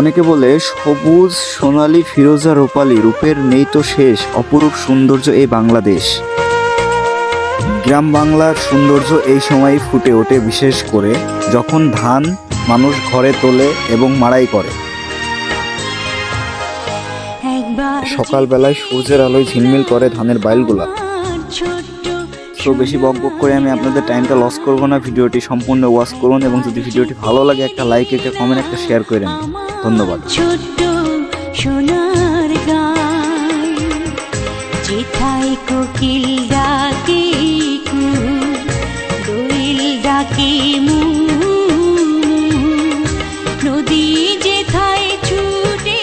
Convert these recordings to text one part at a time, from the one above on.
অনেকে বলে, সবুজ সোনালি ফিরোজা রূপালী রূপের নেই তো শেষ, অপরূপ সৌন্দর্য এই বাংলাদেশ। গ্রাম বাংলার সৌন্দর্য এই সময় ফুটে ওঠে, বিশেষ করে যখন ধান মানুষ ঘরে তোলে এবং মাড়াই করে। সকালবেলায় সূর্যের আলোয় ঝিলমিল করে ধানের বাইলগুলা। তো বেশি বক বক করে আমি আপনাদের টাইমটা লস করব না, ভিডিওটি সম্পূর্ণ ওয়াচ করুন এবং যদি ভিডিওটি ভালো লাগে, একটা লাইক একটা কমেন্ট একটা শেয়ার করে করেন ধন্যবাদ। ছোট্ট সোনার যেথায় কোকিল ডাকে মু যেথায় ছুটে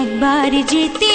একবার যেতে